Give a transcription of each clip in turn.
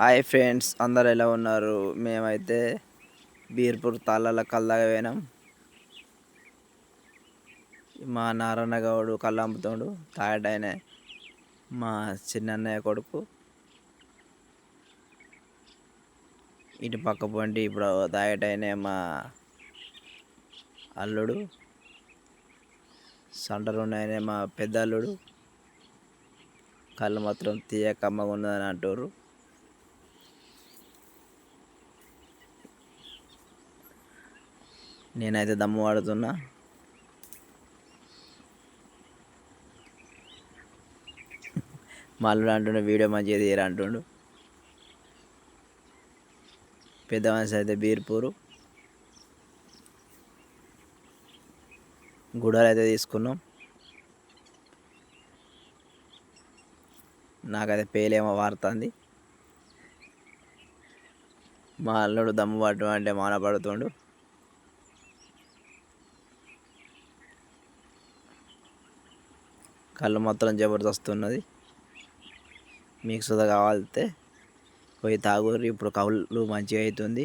Hi friends అందరు ఎలా ఉన్నారు? మేమైతే బీర్పూర్ తాళ్ళ కల్లాగా పోయినాం. మా నారాయణ గౌడు కళ్ళంపుతోడు అమ్ముతాడు తాగడాయన మా చిన్నన్నయ్య కొడుకు. ఇటు పక్క పండి ఇప్పుడు తాగటాయనే మా అల్లుడు. సంటరు ఉన్నాయనే మా పెద్ద అల్లుడు. కళ్ళు మాత్రం తీయకమ్మగా ఉన్నదని అంటారు నేనైతే దమ్ము వాడుతున్నా. మళ్ళీ అంటుండు వీడియో మంచిగా తీయరా అంటుండు. పెద్ద మనిషి అయితే బీర్పూరు. గుడాలు అయితే తీసుకున్నాం. నాకైతే పేలేమో వారుతుంది. మా అల్లుడు దమ్ము పట్టు అంటే మాన పడుతుండు. కళ్ళు మొత్తం జబర్దస్త్ ఉన్నది మీకు సుధ కావాలితే పోయి తాగుర్రి ఇప్పుడు కళ్ళు మంచిగా అవుతుంది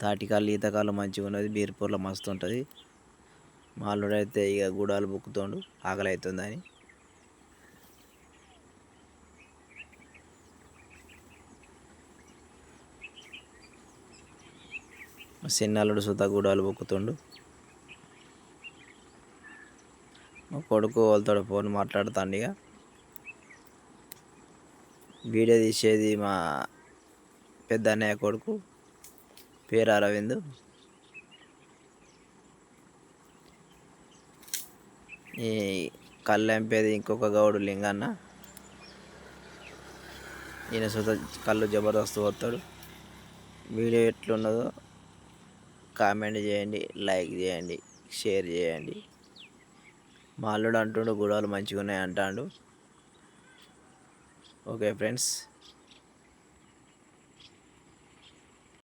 తాటికాళ్ళు ఈతకాళ్ళు మంచిగా ఉన్నది బీర్పూర్లో మస్తు ఉంటుంది. మాలుడు అయితే ఇక గూడాలు బుక్కుతుండు ఆకలి అవుతుందని చిన్నల్లుడు సుత గూడాలు బొక్కుతుండు. మా కొడుకు వాళ్ళతో ఫోన్ మాట్లాడుతాండు ఇక వీడియో తీసేది మా పెద్ద అన్నయ్య కొడుకు పేరు అరవింద్. ఈ కళ్ళెంపేది ఇంకొక గౌడు లింగన్న. ఈయన సుత కళ్ళు జబర్దస్త్ పోతాడు వీడియో ఎట్లున్నదో కామెంట్ చేయండి లైక్ చేయండి షేర్ చేయండి. మా అల్లుడు అంటుండు గొడవలు మంచిగా ఉన్నాయి అంటాడు ఓకే ఫ్రెండ్స్.